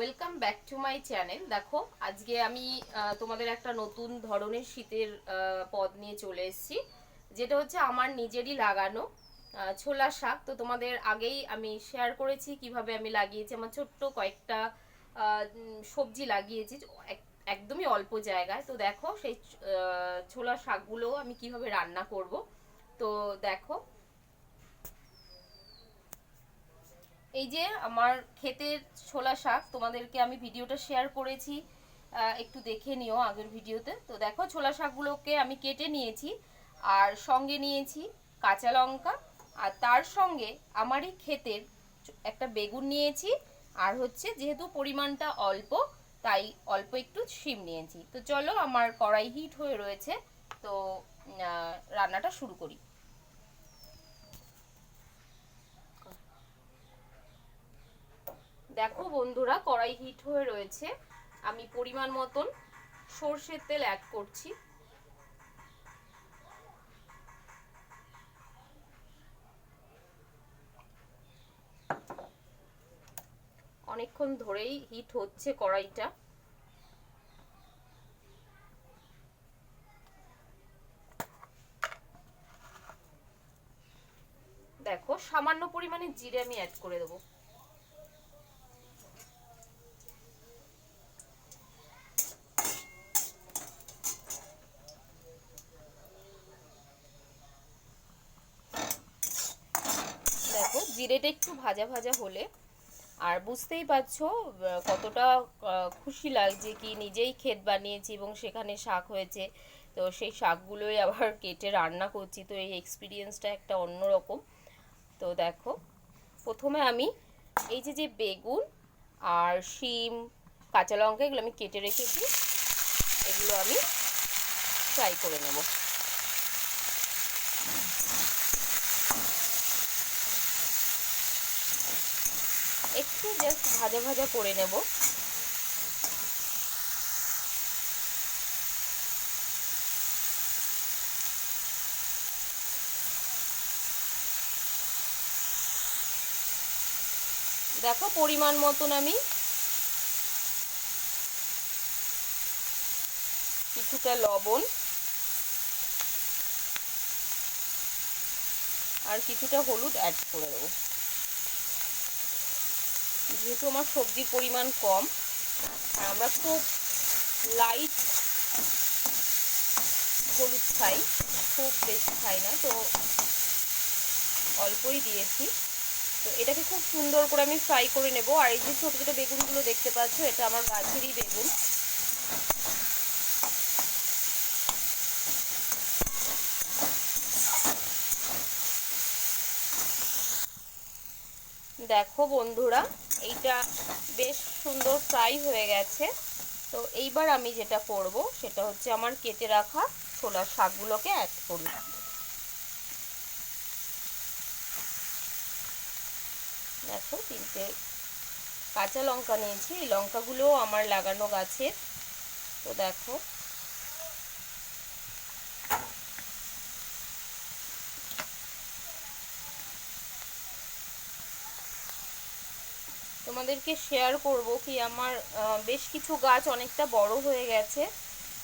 Welcome back to my channel. দেখো, আজকে আমি তোমাদের একটা নতুন ধরনের শীতের পদ নিয়ে চলে এসেছি। যেটা হচ্ছে আমার নিজেরই লাগানো ছোলা শাক। তো তোমাদের আগেই আমি শেয়ার করেছি কীভাবে আমি লাগিয়েছি। আমার ছোট্ট কয়েকটা সবজি লাগিয়েছি এক- একদমই অল্প জায়গায়। তো দেখো, সেই ছোলা শাকগুলো আমি কীভাবে রান্না করব। তো দেখো এই যে আমার ক্ষেতের ছোলা শাক, তোমাদেরকে আমি ভিডিওটা শেয়ার করেছি। একটু দেখে নিও আগের ভিডিওতে। তো দেখো, ছোলা শাকগুলোকে আমি কেটে নিয়েছি আর সঙ্গে নিয়েছি কাঁচা লঙ্কা। আর তার সঙ্গে আমারই ক্ষেতের একটা বেগুন নিয়েছি আর হচ্ছে যেহেতু পরিমাণটা অল্প, তাই অল্প একটু শিম নিয়েছি। তো চলো, আমার কড়াই হিট হয়ে রয়েছে। তো রান্নাটা শুরু করি। দেখো বন্ধুরা, কড়াই হিট হয়ে রয়েছে। আমি পরিমাণ মতন সর্ষের তেল অ্যাড করছি। অনেকক্ষণ ধরেই হিট হচ্ছে কড়াইটা। দেখো, সামান্য পরিমাণে জিরে আমি অ্যাড করে দেবো দেখো জিরেটা একটু ভাজা ভাজা হলে, আর বুঝতেই পারছ কতটা খুশি লাগছে কি নিজেই ক্ষেত বানিয়েছি এবং সেখানে শাক হয়েছে। তো সেই শাকগুলোই আবার কেটে রান্না করছি, তো এই এক্সপিরিয়েন্সটা একটা অন্যরকম। তো দেখো, প্রথমে আমি এই যে যে বেগুন আর শিম, কাঁচা লঙ্কা, এগুলো আমি কেটে রেখেছি। এগুলো আমি ফ্রাই করে নেব একটু জাস্ট ভাজা ভাজা করে নেব। দেখো পরিমাণ মতন আমি কিছুটা লবণ আর কিছুটা হলুদ অ্যাড করে দেবো। যেহেতু আমার সবজির পরিমাণ কম, আর আমরা খুব লাইট হলুদ খাই, খুব বেশি খাই না, তো অল্পই দিয়েছি। তো এটাকে খুব সুন্দর করে আমি ফ্রাই করে নেব, আর এই যে ছোটো ছোটো বেগুনগুলো দেখতে পাচ্ছ, এটা আমার গাছেরই বেগুন। দেখো বন্ধুরা এইটা বেশ সুন্দর ফ্রাই হয়ে গেছে। তো এইবার আমি যেটা করব, সেটা হচ্ছে আমার কেটে রাখা ছোলার শাকগুলোকে অ্যাড করি দেখো, তিনটে কাঁচা লঙ্কা নিয়েছি। এই লঙ্কাগুলোও আমার লাগানো গাছের। তো দেখো তোমাদেরকে শেয়ার করব কি আমার বেশ কিছু গাছ অনেকটা বড় হয়ে গেছে।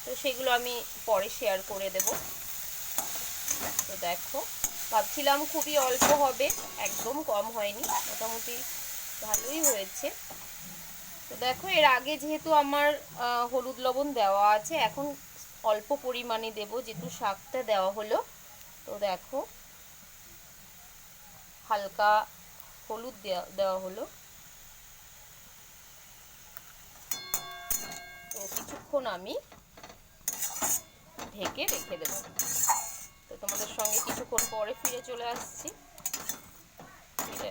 তো সেগুলো আমি পরে শেয়ার করে দেব। তো দেখো, ভাবছিলাম খুবই অল্প হবে, একদম কম হয়নি, মোটামুটি ভালোই হয়েছে। তো দেখো, এর আগে যেহেতু আমার হলুদ লবণ দেওয়া আছে, এখন অল্প পরিমাণে দেব, যেহেতু শাকটা দেওয়া হলো। তো দেখো, হালকা হলুদ দেওয়া দেওয়া হলো। কিছুক্ষণ আমি ঢেকে রেখে দেব। তো তোমাদের সঙ্গে কিছুক্ষণ পরে ফিরে চলে আসছি। ফিরে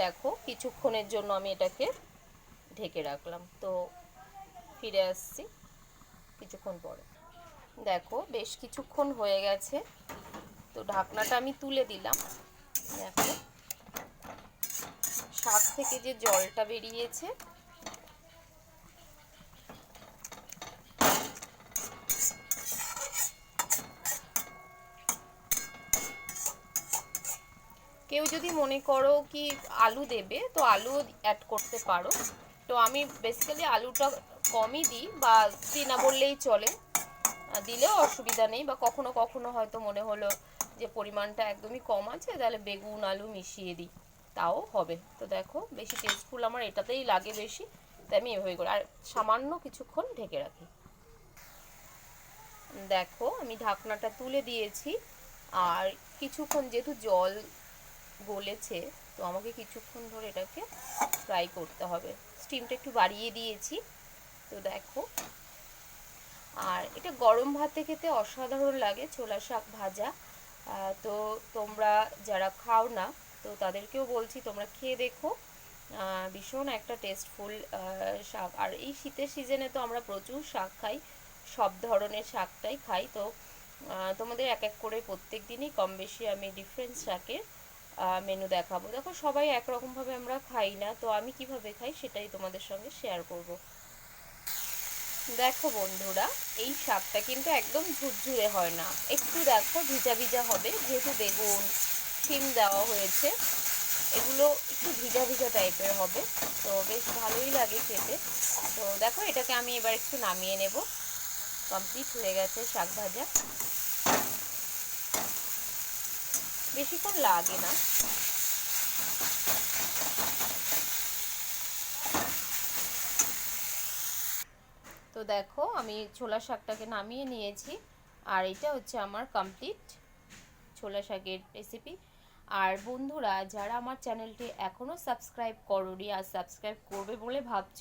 দেখো, কিছুক্ষণের জন্য আমি এটাকে ঢেকে রাখলাম। তো ফিরে আসছি কিছুক্ষণ পরে। দেখো, বেশ কিছুক্ষণ হয়ে গেছে। তো ঢাকনাটা আমি তুলে দিলাম। দেখো, শাক থেকে যে জলটা বেরিয়েছে কেউ যদি মনে করো কি আলু দেবে, তো আলু অ্যাড করতে পারো। তো আমি বেসিক্যালি আলুটা কমই দিই বা দিই না বললেই চলে। দিলেও অসুবিধা নেই বা কখনো কখনো হয়তো মনে হলো যে পরিমাণটা একদমই কম আছে, তাহলে বেগুন, আলু মিশিয়ে দিই। তাও হবে। তো দেখো, বেশি টেস্টফুল আমার এটাতেই লাগে বেশি, তাই আমি এভাবে করি। আর সামান্য কিছুক্ষণ ঢেকে রাখি। দেখো, আমি ঢাকনাটা তুলে দিয়েছি। আর কিছুক্ষণ যেহেতু জল গলেছে তো আমাকে কিছুক্ষণ ধরে এটাকে ফ্রাই করতে হবে। স্টিমটা একটু বাড়িয়ে দিয়েছি, তো দেখো। আর এটা গরম ভাতে খেতে অসাধারণ লাগে, ছোলা শাক ভাজা। তো তোমরা যারা খাও না, তো তাদেরকেও বলছি, তোমরা খেয়ে দেখো। ভীষণ একটা টেস্টফুল শাক। আর এই শীতের সিজনে তো আমরা প্রচুর শাক খাই, সব ধরনের শাকটাই খাই। তো তোমাদের এক এক করে প্রত্যেক দিনই কম বেশি আমি ডিফারেন্ট শাকের মেনু দেখাবো। দেখো, সবাই একরকমভাবে আমরা খাই না, তো আমি কীভাবে খাই সেটাই তোমাদের সঙ্গে শেয়ার করব। দেখো বন্ধুরা, এই শাকটা কিন্তু একদম ঝুরঝুরে হয় না। একটু দেখো, ভিজা ভিজা হবে, যেহেতু বেগুন, শিম দেওয়া হয়েছে, এগুলো একটু ভিজা ভিজা টাইপের হবে, তো বেশ ভালোই লাগে খেতে। তো দেখো, এটাকে আমি এবার একটু নামিয়ে নেব। কমপ্লিট হয়ে গেছে শাক ভাজা। বেশিক্ষণ লাগে না। তো দেখো, আমি ছোলা শাকটাকে নামিয়ে নিয়েছি। আর এটা হচ্ছে আমার কমপ্লিট ছোলা শাকের রেসিপি আর বন্ধুরা, যারা আমার চ্যানেলটি এখনও সাবস্ক্রাইব করোনি আর সাবস্ক্রাইব করবে বলে ভাবছ,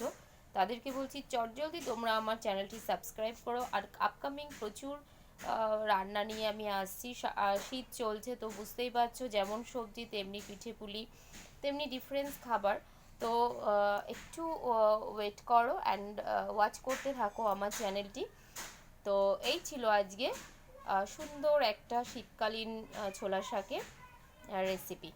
তাদেরকে বলছি চটজলদি তোমরা আমার চ্যানেলটি সাবস্ক্রাইব করো। আর আপকামিং প্রচুর রান্না নিয়ে আমি আসছি। শীত চলছে তো বুঝতেই পারছ, যেমন সবজি তেমনি পিঠে পুলি, তেমনি ডিফারেন্স খাবার। তো একটু ওয়েট করো অ্যান্ড ওয়াচ করতে থাকো আমার চ্যানেলটি তো, এই ছিল আজকে সুন্দর একটা শীতকালীন ছোলা শাকের রেসিপি